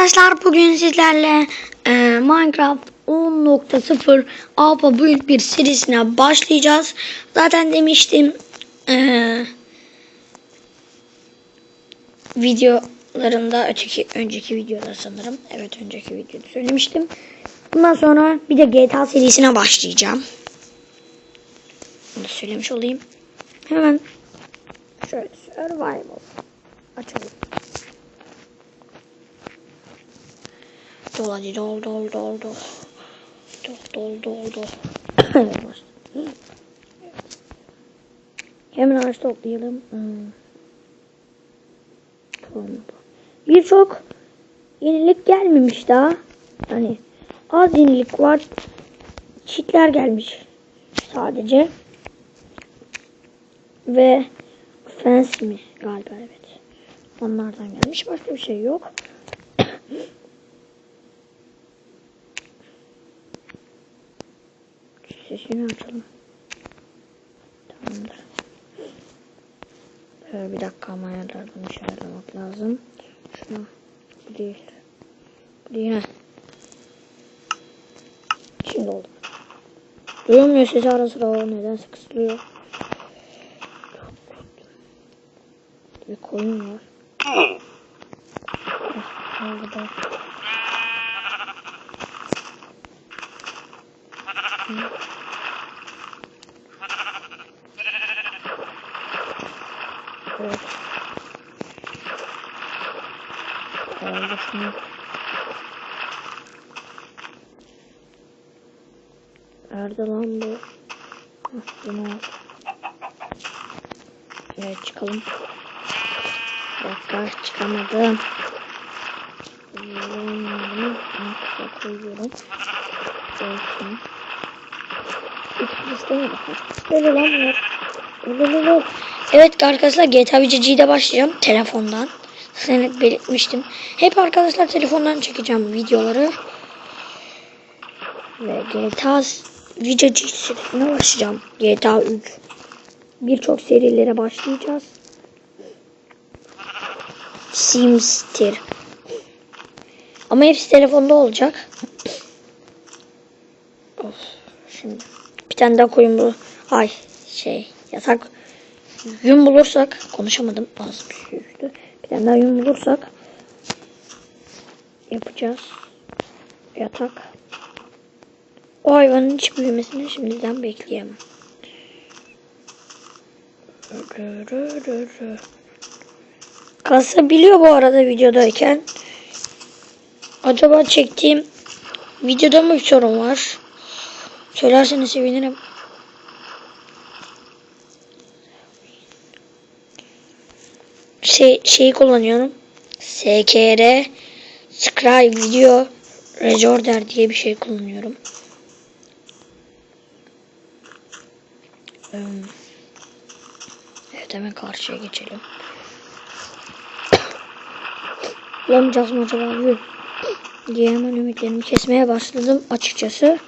Arkadaşlar bugün sizlerle e, Minecraft 10.0 Alpha Build bir serisine başlayacağız. Zaten demiştim e, videolarında öteki önceki videoda sanırım. Evet önceki videoda söylemiştim. Bundan sonra bir de GTA serisine başlayacağım. Bunu söylemiş olayım. Hemen şöyle survival açalım. Dol hadi dol dol dol dol. Dol dol dol dol. Hemen ağaç toplayalım. Hmm. Birçok yenilik gelmemiş daha. Hani az yenilik var. Çitler gelmiş sadece. Ve fence mi galiba evet. Onlardan gelmiş. Başka bir şey yok. Sesini açalım. Tamamdır. Böyle bir dakika ama ayarlardan ayarlamak lazım. Şuna. Bu değil. Bu değil. Heh. Şimdi oldu. Duyulmuyor sesi ara sıra o nedense kısılıyor. Bir koyun var. Ah, oldu da. Evet. Aldı şunu. Nerede lan bu? Bunu. Evet çıkalım. Dakika çıkamadım. Bunu arkaya koyuyorum. Olsun. İkimiz de Böyle lan bunlar. Lululu. Evet arkadaşlar GTA VCG'de başlayacağım telefondan. Size belirtmiştim. Hep arkadaşlar telefondan çekeceğim videoları. Ve GTA VCG serisine başlayacağım. GTA 3. Birçok serilere başlayacağız. Simstir. Ama hepsi telefonda olacak. of, şimdi bir tane daha koyun bu. Ay şey yatak yün bulursak konuşamadım ağzım sürüktü. Yün bulursak yapacağız. Yatak. O hayvanın hiç büyümesini şimdiden bekleyemem. Kasabiliyor bu arada videodayken. Acaba çektiğim videoda mı bir sorun var? Söylerseniz sevinirim. Şey, şeyi kullanıyorum. SKR Scribe Video Recorder diye bir şey kullanıyorum. Evet hemen karşıya geçelim. Bulamayacağız mı acaba? Diye hemen ümitlerimi kesmeye başladım açıkçası.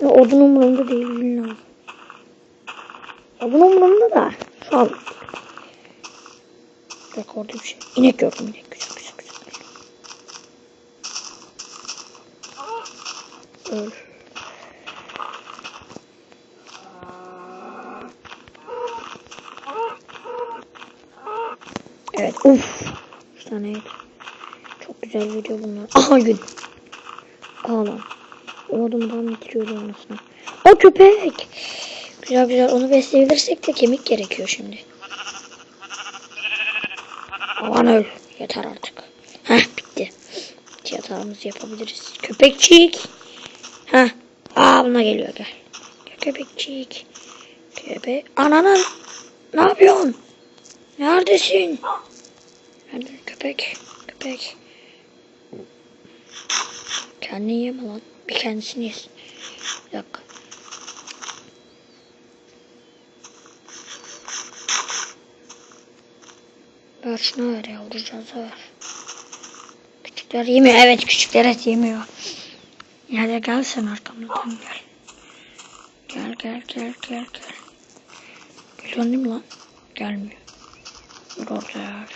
Odun umurumda değil bilmiyorum. Odun umurumda da şu an Bak orada bir şey. İnek gördüm inek. Güzel güzel güzel. Öl. Evet. Uf. Üç tane. Çok güzel video bunlar. Aha gün. Ağlam. Umudumdan bitiriyordu anasını. O köpek. Güzel güzel. Onu besleyebilirsek de kemik gerekiyor şimdi. Aman öl. Yeter artık. Heh bitti. Yatağımızı yapabiliriz. Köpekçik. Heh. Aa buna geliyor gel. Köpekçik. Köpek. Ananın. Ne yapıyorsun? Neredesin? Nerede köpek? Köpek. Kendini yeme lan. Bir kendisini yesin. Bir dakika. Şunu ver yavrucağıza ver. Küçükler yemiyor. Evet küçükler et yemiyor. Ya da gel sen arkamdan gel. Gel gel gel gel gel. Geliyorsun değil mi lan? Gelmiyor. Dur orada ya.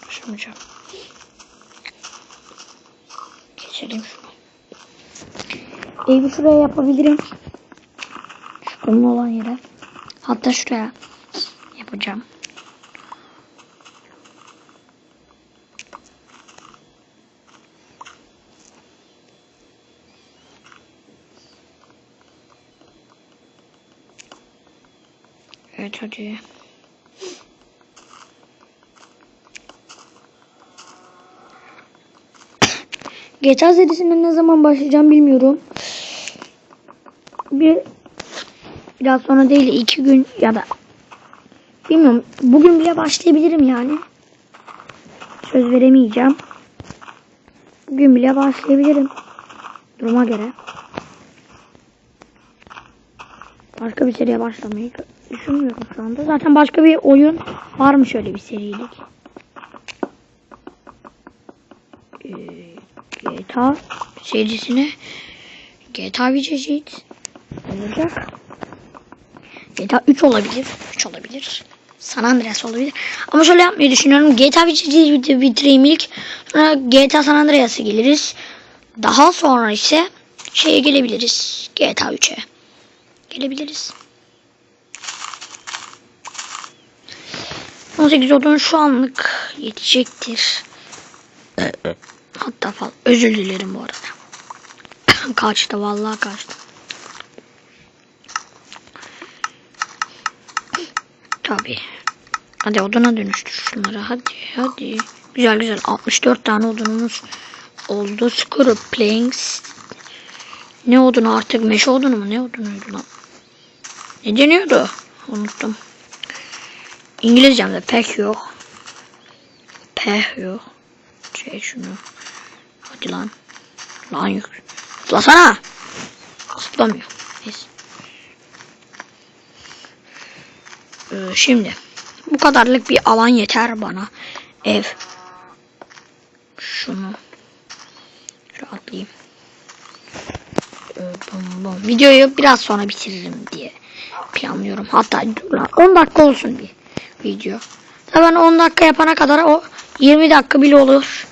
Taşımayacağım. Geçelim şunu. Evi şuraya yapabilirim. Şu kumlu olan yere. Hatta şuraya yapacağım. Evet hadi. GTA serisine ne zaman başlayacağım bilmiyorum. Bir biraz sonra değil iki gün ya da bilmiyorum. Bugün bile başlayabilirim yani. Söz veremeyeceğim. Bugün bile başlayabilirim. Duruma göre. Başka bir seriye başlamayı düşünmüyorum şu anda. Zaten başka bir oyun var mı şöyle bir serilik? Ee, GTA serisine GTA bir çeşit olacak. GTA 3 olabilir. 3 olabilir. San Andreas olabilir. Ama şöyle yapmayı düşünüyorum. GTA çeşit bitireyim ilk. Sonra GTA San Andreas'a geliriz. Daha sonra ise şeye gelebiliriz. GTA 3'e. Gelebiliriz. 18 odun şu anlık yetecektir. Hatta falan. Özür dilerim bu arada. kaçtı vallahi kaçtı. Tabi. Hadi oduna dönüştür şunları. Hadi hadi. Güzel güzel. 64 tane odunumuz oldu. Screw planks. Ne odunu artık? Meşe odunu mu? Ne odunuydu lan? Ne deniyordu? Unuttum. İngilizcemde pek yok. Pek yok. Çek şunu. Hadi lan. Lan yok. Zıplasana. Zıplamıyor. Neyse. Ee, şimdi. Bu kadarlık bir alan yeter bana. Ev. Şunu. Şöyle atlayayım. Ee, bum bum. Videoyu biraz sonra bitiririm diye planlıyorum. Hatta dur lan 10 dakika olsun bir video. Ben 10 dakika yapana kadar o 20 dakika bile olur.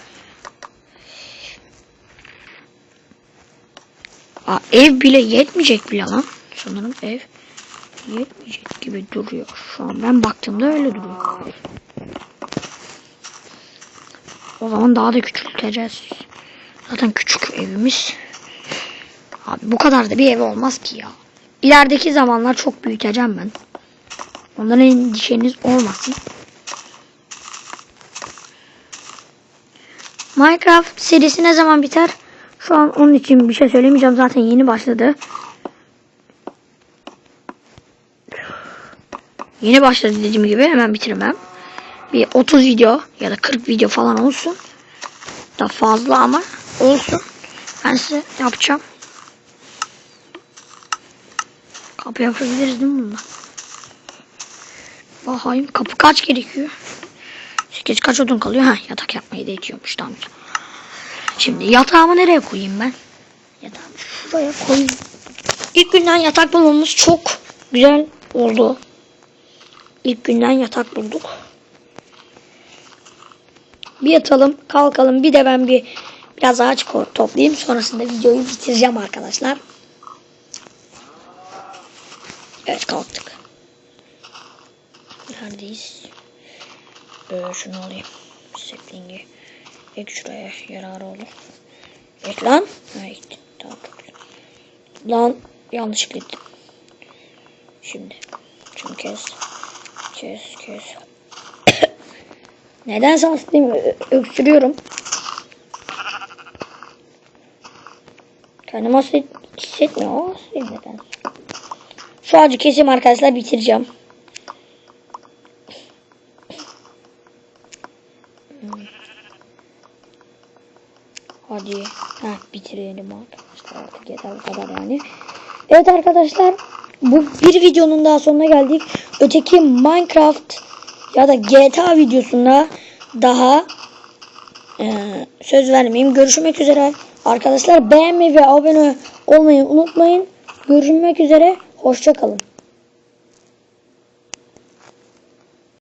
Aa, ev bile yetmeyecek bile lan. Sanırım ev yetmeyecek gibi duruyor. Şu an ben baktığımda öyle duruyor. O zaman daha da küçülteceğiz. Zaten küçük evimiz. Abi bu kadar da bir ev olmaz ki ya. İlerideki zamanlar çok büyüteceğim ben. Ondan endişeniz olmasın. Minecraft serisi ne zaman biter? Şu an onun için bir şey söylemeyeceğim. Zaten yeni başladı. Yeni başladı dediğim gibi hemen bitirmem. Bir 30 video ya da 40 video falan olsun. Da fazla ama olsun. Ben size yapacağım. Kapı yapabiliriz değil mi bunda? Bakayım kapı kaç gerekiyor? 8 kaç odun kalıyor? Ha yatak yapmayı da yetiyormuş tamam. Şimdi yatağımı nereye koyayım ben? Yatağımı şuraya koyayım. İlk günden yatak bulmamız çok güzel oldu. İlk günden yatak bulduk. Bir yatalım, kalkalım. Bir de ben bir biraz ağaç toplayayım. Sonrasında videoyu bitireceğim arkadaşlar. Evet kalktık. Neredeyiz? Ee, şunu alayım. Sapling'i. Ek şuraya yararı olur. Ek lan. Ha gitti. Tamam. Lan yanlışlıkla gittim. Şimdi. Şunu kes. Kes kes. Neden? Ö- Öksürüyorum. Kendimi hasta hissetmiyorum. Hastayım neden? Şu ağacı keseyim arkadaşlar bitireceğim. Hadi. Ha bitirelim arkadaşlar. Artık yeter bu kadar yani. Evet arkadaşlar. Bu bir videonun daha sonuna geldik. Öteki Minecraft ya da GTA videosunda daha e, söz vermeyeyim. Görüşmek üzere. Arkadaşlar beğenmeyi ve abone olmayı unutmayın. Görüşmek üzere. Hoşçakalın.